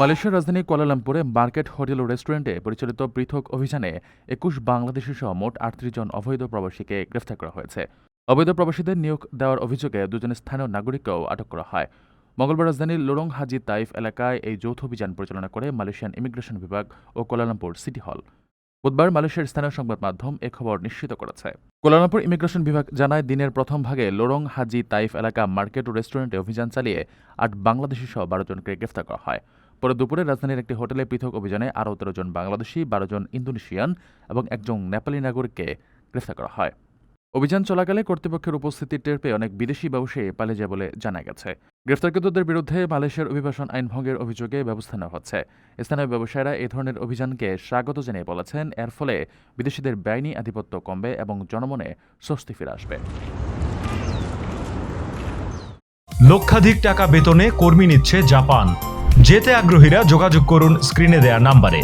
মালয়েশিয়ার রাজধানী কুয়ালালামপুরে market, hotel ও রেস্টুরেন্টে পরিচালিত পৃথক অভিযানে একুশ বাংলাদেশি সহ মোট আটত্রিশ জন অবৈধ প্রবাসীকে গ্রেফতার করা হয়েছে। অবৈধ প্রবাসীদের নিয়োগ দেওয়ার অভিযোগে দুজন স্থানীয় নাগরিককেও আটক করা হয়। মঙ্গলবার রাজধানীর লোরং হাজি তাইফ এলাকায় এই যৌথ অভিযান পরিচালনা করে মালয়েশিয়ান ইমিগ্রেশন বিভাগ ও কুয়ালালামপুর সিটি হল। বুধবার মালয়েশিয়ার স্থানীয় সংবাদ মাধ্যম এ খবর নিশ্চিত করেছে। কোলানাপুর ইমিগ্রেশন বিভাগ জানায়, দিনের প্রথম ভাগে লোরং, হাজি, তাইফ এলাকা মার্কেট ও রেস্টুরেন্টে অভিযান চালিয়ে আট বাংলাদেশি সহ বারো জনকে গ্রেফতার করা হয়। পরে দুপুরে রাজধানীর একটি হোটেলে পৃথক অভিযানে আরও তেরো জন বাংলাদেশি, বারো জন ইন্দোনেশিয়ান এবং একজন নেপালি নাগরিককে গ্রেফতার করা হয়। অভিযান চলাকালে কর্তৃপক্ষের উপস্থিতি টের পেয়ে অনেক বিদেশি ব্যবসায়ী পালিয়ে যায় বলে জানা গেছে। গ্রেফতারকৃতদের বিরুদ্ধে মালয়েশিয়ার অভিবাসন আইন ভঙ্গের অভিযোগে ব্যবস্থা নেওয়া হচ্ছে। স্থানীয় ব্যবসায়ীরা এ ধরনের অভিযানকে স্বাগত জানিয়ে বলেছেন, এর ফলে বিদেশিদের বেআইনি আধিপত্য কমবে এবং জনমনে স্বস্তি ফিরে আসবে। লক্ষাধিক টাকা বেতনে কর্মী নিচ্ছে জাপান। যেতে আগ্রহীরা যোগাযোগ করুন স্ক্রিনে দেয়া নাম্বারে।